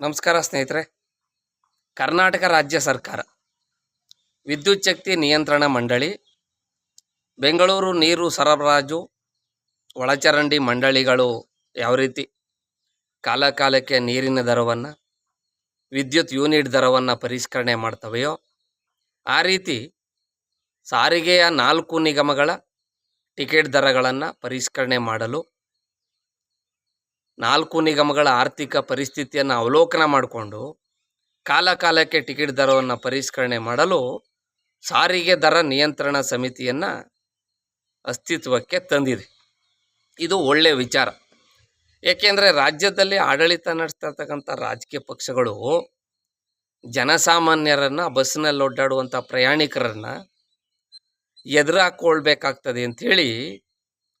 ನಮಸ್ಕಾರ ಸ್ನೇಹಿತರೆ. ಕರ್ನಾಟಕ ರಾಜ್ಯ ಸರ್ಕಾರ, ವಿದ್ಯುತ್ ಶಕ್ತಿ ನಿಯಂತ್ರಣ ಮಂಡಳಿ, ಬೆಂಗಳೂರು ನೀರು ಸರಬರಾಜು, ಒಳಚರಂಡಿ ಮಂಡಳಿಗಳು ಯಾವ ರೀತಿ ಕಾಲ ಕಾಲಕ್ಕೆ ನೀರಿನ ದರವನ್ನು, ವಿದ್ಯುತ್ ಯೂನಿಟ್ ದರವನ್ನು ಪರಿಷ್ಕರಣೆ ಮಾಡ್ತವೆಯೋ, ಆ ರೀತಿ ಸಾರಿಗೆಯ ನಾಲ್ಕು ನಿಗಮಗಳ ಟಿಕೆಟ್ ದರಗಳನ್ನು ಪರಿಷ್ಕರಣೆ ಮಾಡಲು ನಾಲ್ಕು ನಿಗಮಗಳ ಆರ್ಥಿಕ ಪರಿಸ್ಥಿತಿಯನ್ನು ಅವಲೋಕನ ಮಾಡಿಕೊಂಡು ಕಾಲ ಕಾಲಕ್ಕೆ ಟಿಕೆಟ್ ದರವನ್ನು ಪರಿಷ್ಕರಣೆ ಮಾಡಲು ಸಾರಿಗೆ ದರ ನಿಯಂತ್ರಣ ಸಮಿತಿಯನ್ನು ಅಸ್ತಿತ್ವಕ್ಕೆ ತಂದಿದೆ. ಇದು ಒಳ್ಳೆಯ ವಿಚಾರ. ಏಕೆಂದರೆ ರಾಜ್ಯದಲ್ಲಿ ಆಡಳಿತ ನಡೆಸ್ತಾ ಇರ್ತಕ್ಕಂಥ ರಾಜಕೀಯ ಪಕ್ಷಗಳು ಜನಸಾಮಾನ್ಯರನ್ನು ಬಸ್ನಲ್ಲಿ ಒಡ್ಡಾಡುವಂಥ ಪ್ರಯಾಣಿಕರನ್ನು ಎದುರಾಕೊಳ್ಬೇಕಾಗ್ತದೆ ಅಂಥೇಳಿ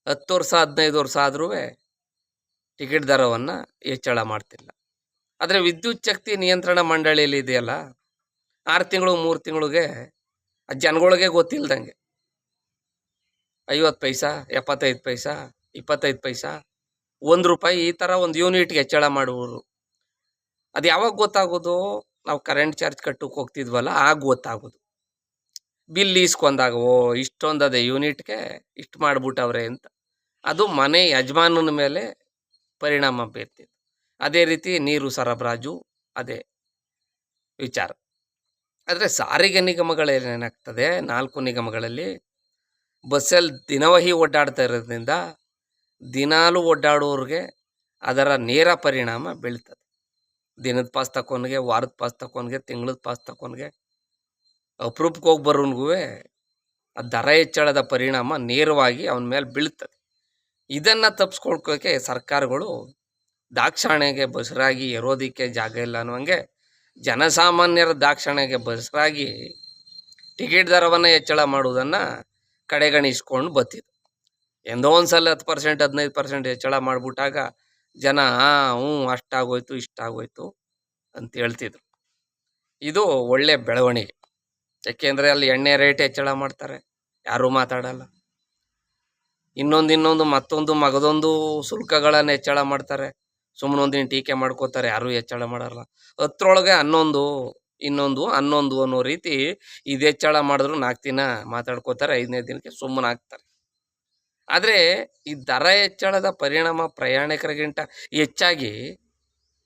ಹತ್ತು ವರ್ಷ, ಹದಿನೈದು ವರ್ಷ ಆದ್ರೂ ಟಿಕೆಟ್ ದರವನ್ನು ಹೆಚ್ಚಳ ಮಾಡ್ತಿಲ್ಲ. ಆದರೆ ವಿದ್ಯುತ್ ಶಕ್ತಿ ನಿಯಂತ್ರಣ ಮಂಡಳಿಯಲ್ಲಿ ಇದೆಯಲ್ಲ, ಆರು ತಿಂಗಳು, ಮೂರು ತಿಂಗಳಿಗೆ ಜನಗಳಿಗೆ ಗೊತ್ತಿಲ್ದಂಗೆ. ಐವತ್ತು ಪೈಸಾ, ಎಪ್ಪತ್ತೈದು ಪೈಸಾ, ಇಪ್ಪತ್ತೈದು ಪೈಸಾ, ಒಂದು ರೂಪಾಯಿ ಈ ಥರ ಒಂದು ಯೂನಿಟ್ಗೆ ಹೆಚ್ಚಳ ಮಾಡುವರು ಅದು ಯಾವಾಗ ಗೊತ್ತಾಗೋದು? ನಾವು ಕರೆಂಟ್ ಚಾರ್ಜ್ ಕಟ್ಟಕ್ಕೆ ಹೋಗ್ತಿದ್ವಲ್ಲ, ಆಗ ಗೊತ್ತಾಗೋದು. ಬಿಲ್ ಈಸ್ಕೊಂಡಾಗ ಓ ಇಷ್ಟೊಂದು ಅದೇ ಯೂನಿಟ್ಗೆ ಇಷ್ಟು ಮಾಡ್ಬಿಟ್ಟವ್ರೆ ಅಂತ. ಅದು ಮನೆ ಯಜಮಾನನ ಮೇಲೆ ಪರಿಣಾಮ ಬೀರ್ತಿತ್ತು. ಅದೇ ರೀತಿ ನೀರು ಸರಬರಾಜು, ಅದೇ ವಿಚಾರ. ಆದರೆ ಸಾರಿಗೆ ನಿಗಮಗಳೇನಾಗ್ತದೆ ನಾಲ್ಕು ನಿಗಮಗಳಲ್ಲಿ ಬಸ್ಸಲ್ಲಿ ದಿನವಹಿ ಓಡಾಡ್ತಾ ಇರೋದ್ರಿಂದ ದಿನಾಲು ಓಡಾಡೋರಿಗೆ ಅದರ ನೇರ ಪರಿಣಾಮ ಬೀಳ್ತದೆ. ದಿನದ ಪಾಸ್ ತಕೊಂಡ್ಗೆ ವಾರದ ಪಾಸ್ ತಕೊಂಡ್ಗೆ ತಿಂಗಳದ ಪಾಸ್ ತಕೊಂಡ್ಗೆ ಅಪರೂಪಕ್ಕೆ ಹೋಗಿ ಬರೋನ್ಗೂ ಆ ದರ ಹೆಚ್ಚಳದ ಪರಿಣಾಮ ನೇರವಾಗಿ ಅವನ ಮೇಲೆ ಬೀಳ್ತದೆ. ಇದನ್ನು ತಪ್ಪಿಸ್ಕೊಳ್ಕೋಕೆ ಸರ್ಕಾರಗಳು ದಾಕ್ಷಾಣೆಗೆ ಬಸರಾಗಿ ಇರೋದಿಕ್ಕೆ ಜಾಗ ಇಲ್ಲ ಅನ್ನುವಂಗೆ ಜನಸಾಮಾನ್ಯರ ದಾಕ್ಷಾಣೆಗೆ ಬಸರಾಗಿ ಟಿಕೆಟ್ ದರವನ್ನು ಹೆಚ್ಚಳ ಮಾಡುವುದನ್ನು ಕಡೆಗಣಿಸ್ಕೊಂಡು ಬತ್ತಿದ್ರು. ಎಂದೋ ಒಂದು ಸಲ ಹತ್ತು ಪರ್ಸೆಂಟ್, ಹದಿನೈದು ಪರ್ಸೆಂಟ್ ಹೆಚ್ಚಳ ಮಾಡಿಬಿಟ್ಟಾಗ ಜನ ಹ್ಞೂ, ಅಷ್ಟಾಗೋಯ್ತು, ಇಷ್ಟಾಗೋಯ್ತು ಅಂತ ಹೇಳ್ತಿದ್ರು. ಇದು ಒಳ್ಳೆ ಬೆಳವಣಿಗೆ. ಯಾಕೆಂದರೆ ಅಲ್ಲಿ ಎಣ್ಣೆ ರೇಟ್ ಹೆಚ್ಚಳ ಮಾಡ್ತಾರೆ. ಯಾರೂ ಮಾತಾಡಲ್ಲ. ಇನ್ನೊಂದು ಇನ್ನೊಂದು ಮತ್ತೊಂದು ಮಗದೊಂದು ಶುಲ್ಕಗಳನ್ನು ಹೆಚ್ಚಳ ಮಾಡ್ತಾರೆ. ಸುಮ್ಮನೆ ಒಂದಿನ ಟೀಕೆ ಮಾಡ್ಕೋತಾರೆ, ಯಾರೂ ಹೆಚ್ಚಳ ಮಾಡಲ್ಲ. ಹತ್ರೊಳಗೆ ಹನ್ನೊಂದು, ಇನ್ನೊಂದು, ಹನ್ನೊಂದು ಅನ್ನೋ ರೀತಿ ಇದು ಹೆಚ್ಚಳ ಮಾಡಿದ್ರು ನಾಲ್ಕು ದಿನ ಮಾತಾಡ್ಕೋತಾರೆ, ಐದನೇ ದಿನಕ್ಕೆ ಸುಮ್ಮನೆ ಆಗ್ತಾರೆ ಆದರೆ ಈ ದರ ಹೆಚ್ಚಳದ ಪರಿಣಾಮ ಪ್ರಯಾಣಿಕರಿಗಿಂತ ಹೆಚ್ಚಾಗಿ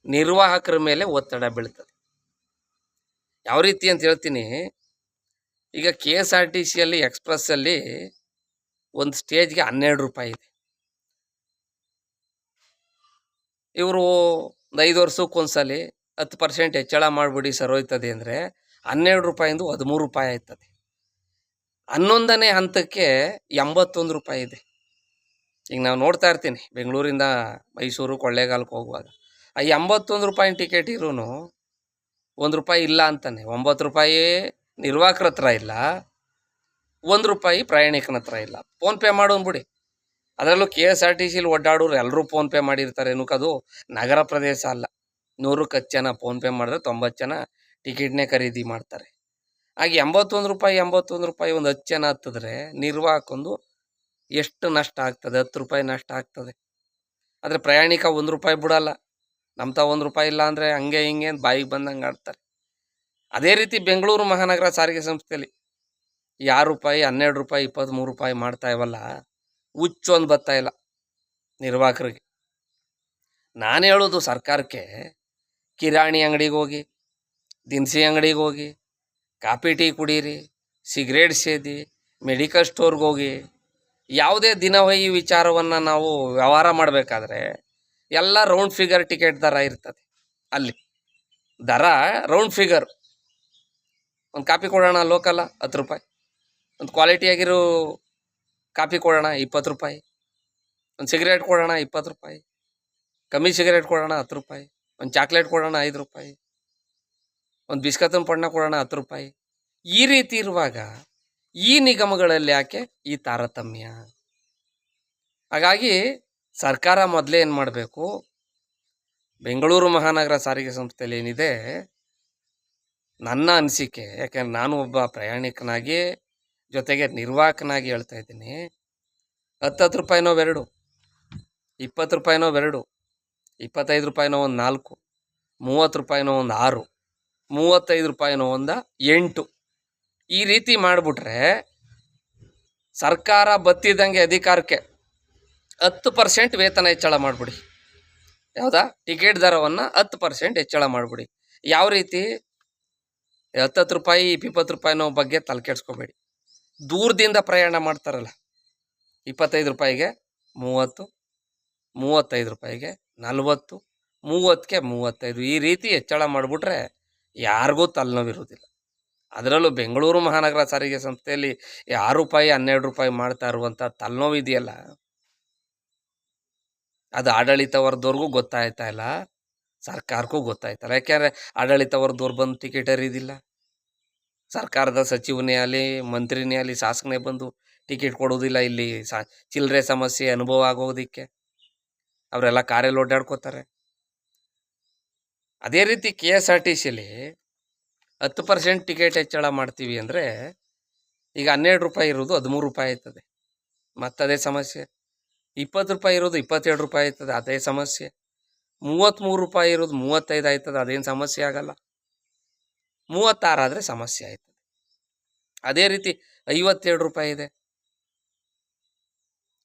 ನಿರ್ವಾಹಕರ ಮೇಲೆ ಒತ್ತಡ ಬೀಳ್ತದೆ. ಯಾವ ರೀತಿ ಅಂತ ಹೇಳ್ತೀನಿ, ಈಗ ಕೆ ಎಸ್ ಆರ್ ಟಿ ಸಿಯಲ್ಲಿ ಎಕ್ಸ್ಪ್ರೆಸ್ಸಲ್ಲಿ ಒಂದು ಸ್ಟೇಜ್ಗೆ ಹನ್ನೆರಡು ರೂಪಾಯಿ ಇದೆ. ಇವರು ಒಂದು ಐದು ವರ್ಷಕ್ಕೊಂದ್ಸಲಿ ಹತ್ತು ಪರ್ಸೆಂಟ್ ಹೆಚ್ಚಳ ಮಾಡಿಬಿಡಿ ಸರೋಯ್ತದೆ ಅಂದರೆ ಹನ್ನೆರಡು ರೂಪಾಯಿಂದ ಹದಿಮೂರು ರೂಪಾಯಿ ಆಯ್ತದೆ. ಹನ್ನೊಂದನೇ ಹಂತಕ್ಕೆ ಎಂಬತ್ತೊಂದು ರೂಪಾಯಿ ಇದೆ. ಈಗ ನಾವು ನೋಡ್ತಾ ಇರ್ತೀನಿ ಬೆಂಗಳೂರಿಂದ ಮೈಸೂರು ಕೊಳ್ಳೇಗಾಲಕ್ಕೆ ಹೋಗುವಾಗ. ಆ ಎಂಬತ್ತೊಂದು ರೂಪಾಯಿ ಟಿಕೆಟ್ ಇರೂ ಒಂದು ರೂಪಾಯಿ ಇಲ್ಲ ಅಂತಾನೆ, ಒಂಬತ್ತು ರೂಪಾಯಿ ನಿರ್ವಾಹಕರ ಹತ್ರ ಇಲ್ಲ. ಒಂದು ರೂಪಾಯಿ ಪ್ರಯಾಣಿಕನ ಹತ್ರ ಇಲ್ಲ. ಫೋನ್ಪೇ ಮಾಡೋನ್ ಬಿಡಿ. ಅದರಲ್ಲೂ ಕೆ ಎಸ್ ಆರ್ ಟಿ ಸಿಲಿ ಓಡಾಡೋರು ಎಲ್ಲರೂ ಫೋನ್ಪೇ ಮಾಡಿರ್ತಾರೆ ಅದು? ನಗರ ಪ್ರದೇಶ ಅಲ್ಲ. ನೂರಕ್ಕೆ ಹತ್ತು ಜನ ಫೋನ್ಪೇ ಮಾಡಿದ್ರೆ ತೊಂಬತ್ತು ಜನ ಟಿಕೆಟ್ನೇ ಖರೀದಿ ಮಾಡ್ತಾರೆ. ಹಾಗೆ ಎಂಬತ್ತೊಂದು ರೂಪಾಯಿ ಎಂಬತ್ತೊಂದು ರೂಪಾಯಿ ಒಂದು ಹತ್ತು ಜನ ಹತ್ತಿದ್ರೆ ನಿರ್ವಾಹಕೊಂದು ಎಷ್ಟು ನಷ್ಟ ಆಗ್ತದೆ? ಹತ್ತು ರೂಪಾಯಿ ನಷ್ಟ ಆಗ್ತದೆ. ಆದರೆ ಪ್ರಯಾಣಿಕ ಒಂದು ರೂಪಾಯಿ ಬಿಡಲ್ಲ. ನಮ್ಮತ ತ ಒಂದು ರೂಪಾಯಿ ಇಲ್ಲ ಅಂದರೆ ಹಂಗೆ ಹಿಂಗೆ ಬಾಯಿಗೆ ಬಂದಂಗೆ ಆಡ್ತಾರೆ. ಅದೇ ರೀತಿ ಬೆಂಗಳೂರು ಮಹಾನಗರ ಸಾರಿಗೆ ಸಂಸ್ಥೆಯಲ್ಲಿ ಆರು ರೂಪಾಯಿ, ಹನ್ನೆರಡು ರೂಪಾಯಿ ಇಪ್ಪತ್ತ್ಮೂರು ರೂಪಾಯಿ ಮಾಡ್ತಾ ಇವಲ್ಲ ಹುಚ್ಚು ಒಂದು ಬರ್ತಾ ಇಲ್ಲ ನಿರ್ವಾಹಕರಿಗೆ ನಾನು ಹೇಳೋದು ಸರ್ಕಾರಕ್ಕೆ, ಕಿರಾಣಿ ಅಂಗಡಿಗೆ ಹೋಗಿ, ದಿನಸಿ ಅಂಗಡಿಗೆ ಹೋಗಿ, ಕಾಫಿ, ಟೀ ಕುಡೀರಿ, ಸಿಗರೇಟ್ ಸೇದಿ, ಮೆಡಿಕಲ್ ಸ್ಟೋರ್ಗೆ ಹೋಗಿ, ಯಾವುದೇ ದಿನವಹಿ ವಿಚಾರವನ್ನು ನಾವು ವ್ಯವಹಾರ ಮಾಡಬೇಕಾದ್ರೆ ಎಲ್ಲ ರೌಂಡ್ ಫಿಗರ್ ಟಿಕೆಟ್ ದರ ಇರ್ತದೆ ಅಲ್ಲಿ. ದರ ರೌಂಡ್ ಫಿಗರ್. ಒಂದು ಕಾಪಿ ಕೊಡೋಣ ಲೋಕಲ್ಲ ಹತ್ತು ರೂಪಾಯಿ. ಒಂದು ಕ್ವಾಲಿಟಿಯಾಗಿರೋ ಕಾಫಿ ಕೊಡೋಣ, ಇಪ್ಪತ್ತು ರೂಪಾಯಿ. ಒಂದು ಸಿಗರೇಟ್ ಕೊಡೋಣ, ಇಪ್ಪತ್ತು ರೂಪಾಯಿ. ಕಮ್ಮಿ ಸಿಗರೇಟ್ ಕೊಡೋಣ, ಹತ್ತು ರೂಪಾಯಿ. ಒಂದು ಚಾಕ್ಲೇಟ್ ಕೊಡೋಣ, ಐದು ರೂಪಾಯಿ. ಒಂದು ಬಿಸ್ಕತ್ತಿನ ಪಣ್ಣ ಕೊಡೋಣ, ಹತ್ತು ರೂಪಾಯಿ. ಈ ರೀತಿ ಇರುವಾಗ ಈ ನಿಗಮಗಳಲ್ಲಿ ಯಾಕೆ? ಈ ತಾರತಮ್ಯ. ಹಾಗಾಗಿ ಸರ್ಕಾರ ಮೊದಲೇ ಏನು ಮಾಡಬೇಕು? ಬೆಂಗಳೂರು ಮಹಾನಗರ ಸಾರಿಗೆ ಸಂಸ್ಥೆಯಲ್ಲಿ ಏನಿದೆ? ನನ್ನ ಅನಿಸಿಕೆ, ಯಾಕೆಂದ್ರೆ ನಾನು ಒಬ್ಬ ಪ್ರಯಾಣಿಕನಾಗಿ ಜೊತೆಗೆ ನಿರ್ವಾಹಕನಾಗಿ ಹೇಳ್ತಾ ಇದ್ದೀನಿ. ಹತ್ತತ್ತು ರೂಪಾಯಿನೋ ಎರಡು ಇಪ್ಪತ್ತು ರೂಪಾಯಿನೋ ಎರಡು ಇಪ್ಪತ್ತೈದು ರೂಪಾಯಿನೋ ಒಂದು ನಾಲ್ಕು, ಮೂವತ್ತು ರೂಪಾಯಿನೋ ಒಂದು ಆರು, ಮೂವತ್ತೈದು ರೂಪಾಯಿನೋ ಒಂದು ಎಂಟು. ಈ ರೀತಿ ಮಾಡಿಬಿಟ್ರೆ ಸರ್ಕಾರ ಬತ್ತಿದ್ದಂಗೆ ಅಧಿಕಾರಕ್ಕೆ ಹತ್ತು ಪರ್ಸೆಂಟ್ ವೇತನ ಹೆಚ್ಚಳ ಮಾಡಿಬಿಡಿ. ಯಾವುದಾ? ಟಿಕೆಟ್ ದರವನ್ನು ಹತ್ತು ಪರ್ಸೆಂಟ್ ಹೆಚ್ಚಳ ಮಾಡಿಬಿಡಿ. ಯಾವ ರೀತಿ? ಹತ್ತತ್ತು ರೂಪಾಯಿ, ಇಪ್ಪತ್ತು ರೂಪಾಯಿನೋ ಬಗ್ಗೆ ತಲೆ ಕೆಡ್ಸ್ಕೊಬೇಡಿ. ದೂರದಿಂದ ಪ್ರಯಾಣ ಮಾಡ್ತಾರಲ್ಲ, ಇಪ್ಪತ್ತೈದು ರೂಪಾಯಿಗೆ ಮೂವತ್ತು, ಮೂವತ್ತೈದು ರೂಪಾಯಿಗೆ ನಲ್ವತ್ತು, ಮೂವತ್ತಕ್ಕೆ ಮೂವತ್ತೈದು, ಈ ರೀತಿ ಹೆಚ್ಚಳ ಮಾಡಿಬಿಟ್ರೆ ಯಾರಿಗೂ ತಲೆನೋವಿರುವುದಿಲ್ಲ. ಅದರಲ್ಲೂ ಬೆಂಗಳೂರು ಮಹಾನಗರ ಸಾರಿಗೆ ಸಂಸ್ಥೆಯಲ್ಲಿ ಆರು ರೂಪಾಯಿ, ಹನ್ನೆರಡು ರೂಪಾಯಿ ಮಾಡ್ತಾ ಇರುವಂಥ ತಲೆನೋವು ಇದೆಯಲ್ಲ ಅದು ಆಡಳಿತ ವರ್ಗದವ್ರಿಗೂ ಗೊತ್ತಾಯ್ತಾ ಇಲ್ಲ, ಸರ್ಕಾರಕ್ಕೂ ಗೊತ್ತಾಯ್ತಲ್ಲ ಯಾಕೆಂದರೆ ಆಡಳಿತ ವರ್ಗದವ್ರು ಬಂದು ಟಿಕೆಟ್ ಹರಿದಿಲ್ಲ. ಸರ್ಕಾರದ ಸಚಿವನೇ ಆಗಲಿ, ಮಂತ್ರಿನೇ ಆಗಲಿ, ಶಾಸಕನೇ ಬಂದು ಟಿಕೆಟ್ ಕೊಡೋದಿಲ್ಲ ಇಲ್ಲಿ. ಸಾ, ಚಿಲ್ಲರೆ ಸಮಸ್ಯೆ ಅನುಭವ ಆಗೋದಕ್ಕೆ ಅವರೆಲ್ಲ ಕಾರಲ್ಲಿ ಓಡಾಡ್ಕೋತಾರೆ. ಅದೇ ರೀತಿ ಕೆ ಎಸ್ ಆರ್ ಟಿ ಸಿಲಿ ಹತ್ತು ಪರ್ಸೆಂಟ್ ಟಿಕೆಟ್ ಹೆಚ್ಚಳ ಮಾಡ್ತೀವಿ ಅಂದರೆ ಈಗ ಹನ್ನೆರಡು ರೂಪಾಯಿ ಇರೋದು ಹದಿಮೂರು ರೂಪಾಯಿ ಆಯ್ತದೆ. ಮತ್ತದೇ ಸಮಸ್ಯೆ. ಇಪ್ಪತ್ತು ರೂಪಾಯಿ ಇರೋದು ಇಪ್ಪತ್ತೆರಡು ರೂಪಾಯಿ ಆಯ್ತದೆ, ಅದೇ ಸಮಸ್ಯೆ. ಮೂವತ್ತ್ಮೂರು ರೂಪಾಯಿ ಇರೋದು ಮೂವತ್ತೈದು ಆಯ್ತದೆ, ಅದೇನು ಸಮಸ್ಯೆ ಆಗಲ್ಲ. ಮೂವತ್ತಾರು ಆದರೆ ಸಮಸ್ಯೆ ಆಯ್ತದೆ. ಅದೇ ರೀತಿ ಐವತ್ತೆರಡು ರೂಪಾಯಿ ಇದೆ.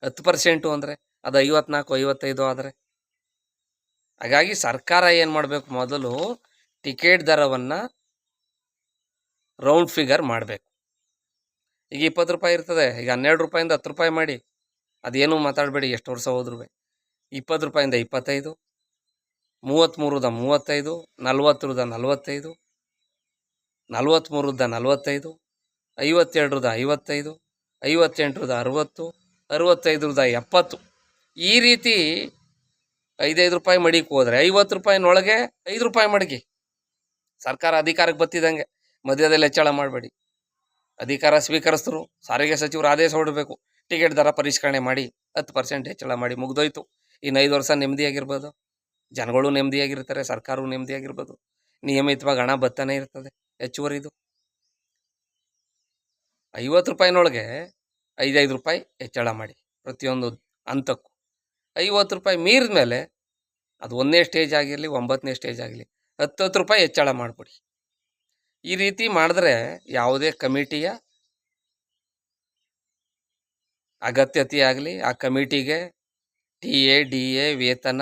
ಹತ್ತು ಪರ್ಸೆಂಟು ಅಂದರೆ ಅದು ಐವತ್ನಾಲ್ಕು, ಐವತ್ತೈದು ಆದರೆ. ಹಾಗಾಗಿ ಸರ್ಕಾರ ಏನು ಮಾಡಬೇಕು? ಮೊದಲು ಟಿಕೆಟ್ ದರವನ್ನು ರೌಂಡ್ ಫಿಗರ್ ಮಾಡಬೇಕು. ಈಗ ಇಪ್ಪತ್ತು ರೂಪಾಯಿ ಇರ್ತದೆ, ಈಗ ಹನ್ನೆರಡು ರೂಪಾಯಿಂದ ಹತ್ತು ರೂಪಾಯಿ ಮಾಡಿ. ಅದೇನು ಮಾತಾಡಬೇಡಿ, ಎಷ್ಟು ವರ್ಷ ಹೋದ್ರೂ ಇಪ್ಪತ್ತು ರೂಪಾಯಿಂದ ಇಪ್ಪತ್ತೈದು, ಮೂವತ್ತ್ಮೂರದ ಮೂವತ್ತೈದು, ನಲ್ವತ್ತರದ ನಲ್ವತ್ತೈದು ನಲ್ವತ್ತ್ಮೂರದ ನಲವತ್ತೈದು ಐವತ್ತೆರಡರದ ಐವತ್ತೈದು ಐವತ್ತೆಂಟರದ ಅರುವತ್ತು ಅರುವತ್ತೈದರದ ಎಪ್ಪತ್ತು. ಈ ರೀತಿ ಐದೈದು ರೂಪಾಯಿ ಮಡಿಗೆ ಹೋದರೆ ಐವತ್ತು ರೂಪಾಯಿನೊಳಗೆ ಐದು ರೂಪಾಯಿ ಮಡಗಿ. ಸರ್ಕಾರ ಅಧಿಕಾರಕ್ಕೆ ಬತ್ತಿದಂಗೆ, ಮಧ್ಯದಲ್ಲಿ ಹೆಚ್ಚಳ ಮಾಡಬೇಡಿ. ಅಧಿಕಾರ ಸ್ವೀಕರಿಸಿದ್ರು ಸಾರಿಗೆ ಸಚಿವರು ಆದೇಶ ಹೊಡಬೇಕು ಟಿಕೆಟ್ ದರ ಪರಿಷ್ಕರಣೆ ಮಾಡಿ, ಹತ್ತು ಪರ್ಸೆಂಟ್ ಹೆಚ್ಚಳ ಮಾಡಿ ಮುಗ್ದೋಯ್ತು. ಇನ್ನು ಐದು ವರ್ಷ ನೆಮ್ಮದಿಯಾಗಿರ್ಬೋದು. ಜನಗಳು ನೆಮ್ಮದಿಯಾಗಿರ್ತಾರೆ, ಸರ್ಕಾರವು ನೆಮ್ಮದಿಯಾಗಿರ್ಬೋದು. ನಿಯಮಿತವಾಗಿ ಹಣ ಬತ್ತಾನೆ ಇರ್ತದೆ. ಹೆಚ್ಚುವರಿದು? ಐವತ್ತು ರೂಪಾಯಿನೊಳಗೆ ಐದೈದು ರೂಪಾಯಿ ಹೆಚ್ಚಳ ಮಾಡಿ ಪ್ರತಿಯೊಂದು ಹಂತಕ್ಕೂ. ಐವತ್ತು ರೂಪಾಯಿ ಮೀರಿದ ಮೇಲೆ ಅದು ಒಂದನೇ ಸ್ಟೇಜ್ ಆಗಿರಲಿ, ಒಂಬತ್ತನೇ ಸ್ಟೇಜ್ ಆಗಲಿ ಹತ್ತು ಹತ್ತು ರೂಪಾಯಿ ಹೆಚ್ಚಳ ಮಾಡಿಬಿಡಿ. ಈ ರೀತಿ ಮಾಡಿದ್ರೆ ಯಾವುದೇ ಕಮಿಟಿಯ ಅಗತ್ಯತೆ ಆಗಲಿ ಆ ಕಮಿಟಿಗೆ ಟಿ ಎ, ಡಿ ಎ, ವೇತನ,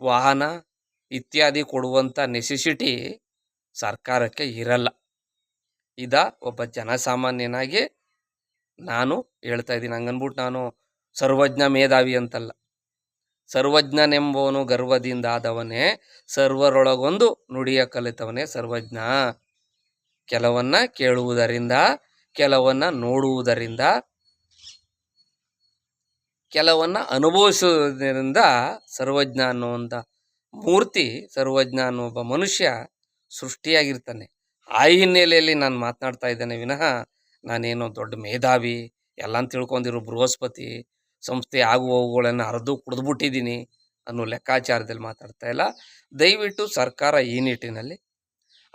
ವಾಹನ ಇತ್ಯಾದಿ ಕೊಡುವಂಥ ನೆಸೆಸಿಟಿ ಸರ್ಕಾರಕ್ಕೆ ಇರಲ್ಲ. ಇದ ಒಬ್ಬ ಜನಸಾಮಾನ್ಯನಾಗಿ ನಾನು ಹೇಳ್ತಾ ಇದ್ದೀನಿ. ಹಂಗನ್ಬಿಟ್ಟು ನಾನು ಸರ್ವಜ್ಞ ಮೇಧಾವಿ ಅಂತಲ್ಲ. ಸರ್ವಜ್ಞನೆಂಬವನು ಗರ್ವದಿಂದಾದವನೇ ಸರ್ವರೊಳಗೊಂದು ನುಡಿಯ ಕಲಿತವನೇ ಸರ್ವಜ್ಞ. ಕೆಲವನ್ನ ಕೇಳುವುದರಿಂದ, ಕೆಲವನ್ನ ನೋಡುವುದರಿಂದ, ಕೆಲವನ್ನ ಅನುಭವಿಸುವುದರಿಂದ ಸರ್ವಜ್ಞ ಅನ್ನುವಂಥ ಮೂರ್ತಿ ಸರ್ವಜ್ಞ ಅನ್ನೋ ಒಬ್ಬ ಮನುಷ್ಯ ಸೃಷ್ಟಿಯಾಗಿರ್ತಾನೆ. ಆ ಹಿನ್ನೆಲೆಯಲ್ಲಿ ನಾನು ಮಾತನಾಡ್ತಾ ಇದ್ದೇನೆ ವಿನಃ ನಾನೇನು ದೊಡ್ಡ ಮೇಧಾವಿ ಎಲ್ಲ ತಿಳ್ಕೊಂಡಿರೋ ಬೃಹಸ್ಪತಿ, ಸಂಸ್ಥೆ ಆಗುವವುಗಳನ್ನು ಅರ್ದು ಕುಡಿದ್ಬಿಟ್ಟಿದ್ದೀನಿ ಅನ್ನೋ ಲೆಕ್ಕಾಚಾರದಲ್ಲಿ ಮಾತಾಡ್ತಾ ಇಲ್ಲ. ದಯವಿಟ್ಟು ಸರ್ಕಾರ ಈ ನಿಟ್ಟಿನಲ್ಲಿ,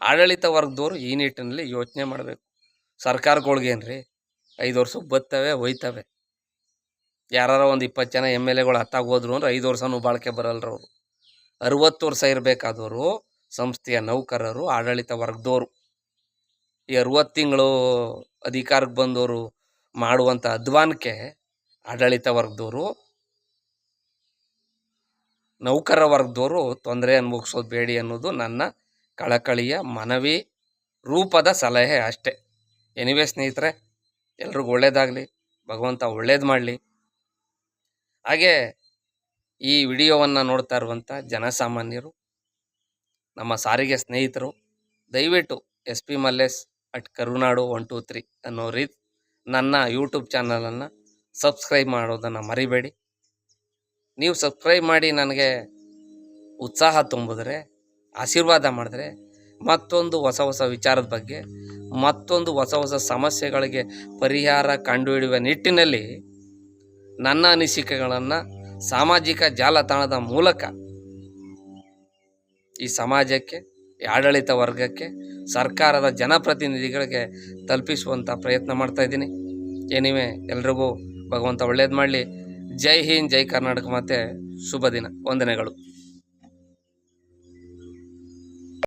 ಆಡಳಿತ ವರ್ಗದವರು ಈ ನಿಟ್ಟಿನಲ್ಲಿ ಯೋಚನೆ ಮಾಡಬೇಕು. ಸರ್ಕಾರಗಳ್ಗೇನು ರೀ ಐದು ವರ್ಷಕ್ಕೆ ಬತ್ತವೆ, ಹೋಯ್ತವೆ. ಯಾರು ಒಂದು ಇಪ್ಪತ್ತು ಜನ ಎಂ ಎಲ್ ಎಗಳು ಹತ್ತಾಗಿ ಹೋದ್ರು ಅಂದ್ರೆ ಐದು ವರ್ಷನೂ ಬಾಳಿಕೆ ಬರಲ್ರು ಅವರು. ಅರುವತ್ತು ವರ್ಷ ಇರಬೇಕಾದವರು ಸಂಸ್ಥೆಯ ನೌಕರರು, ಆಡಳಿತ ವರ್ಗದವರು. ಈ ಅರುವತ್ತು ತಿಂಗಳು ಅಧಿಕಾರಕ್ಕೆ ಬಂದವರು ಮಾಡುವಂಥ ಅಧ್ವಾನಕ್ಕೆ ಆಡಳಿತ ವರ್ಗದವರು ನೌಕರ ವರ್ಗದವರು ತೊಂದರೆ ಅನುಭವಿಸೋದು ಬೇಡಿ ಅನ್ನೋದು ನನ್ನ ಕಳಕಳಿಯ ಮನವಿ ರೂಪದ ಸಲಹೆ ಅಷ್ಟೇ. ಎನಿವೇ ಸ್ನೇಹಿತರೆ, ಎಲ್ರಿಗೂ ಒಳ್ಳೇದಾಗಲಿ, ಭಗವಂತ ಒಳ್ಳೇದು ಮಾಡಲಿ. ಹಾಗೆ ಈ ವಿಡಿಯೋವನ್ನು ನೋಡ್ತಾ ಇರುವಂಥ ಜನಸಾಮಾನ್ಯರು, ನಮ್ಮ ಸಾರಿಗೆ ಸ್ನೇಹಿತರು, ದಯವಿಟ್ಟು S P Mallesh at Karunadu one two three ಅನ್ನೋ ರೀತಿ ನನ್ನ ಯೂಟ್ಯೂಬ್ ಚಾನಲನ್ನು ಸಬ್ಸ್ಕ್ರೈಬ್ ಮಾಡೋದನ್ನು ಮರಿಬೇಡಿ. ನೀವು ಸಬ್ಸ್ಕ್ರೈಬ್ ಮಾಡಿ ನನಗೆ ಉತ್ಸಾಹ ತುಂಬಿದ್ರೆ, ಆಶೀರ್ವಾದ ಮಾಡಿದ್ರೆ, ಮತ್ತೊಂದು ಹೊಸ ಹೊಸ ವಿಚಾರದ ಬಗ್ಗೆ, ಮತ್ತೊಂದು ಹೊಸ ಹೊಸ ಸಮಸ್ಯೆಗಳಿಗೆ ಪರಿಹಾರ ಕಂಡುಹಿಡಿಯುವ ನಿಟ್ಟಿನಲ್ಲಿ ನನ್ನ ಅನಿಸಿಕೆಗಳನ್ನು ಸಾಮಾಜಿಕ ಜಾಲತಾಣದ ಮೂಲಕ ಈ ಸಮಾಜಕ್ಕೆ ಆಡಳಿತ ವರ್ಗಕ್ಕೆ ಸರ್ಕಾರದ ಜನಪ್ರತಿನಿಧಿಗಳಿಗೆ ತಲುಪಿಸುವಂಥ ಪ್ರಯತ್ನ ಮಾಡ್ತಾ ಇದ್ದೀನಿ. ಏನಿವೆ, ಎಲ್ರಿಗೂ ಭಗವಂತ ಒಳ್ಳೇದು ಮಾಡಲಿ. ಜೈ ಹಿಂದ್, ಜೈ ಕರ್ನಾಟಕ ಮತ್ತೆ ಶುಭ ದಿನ. ವಂದನೆಗಳು.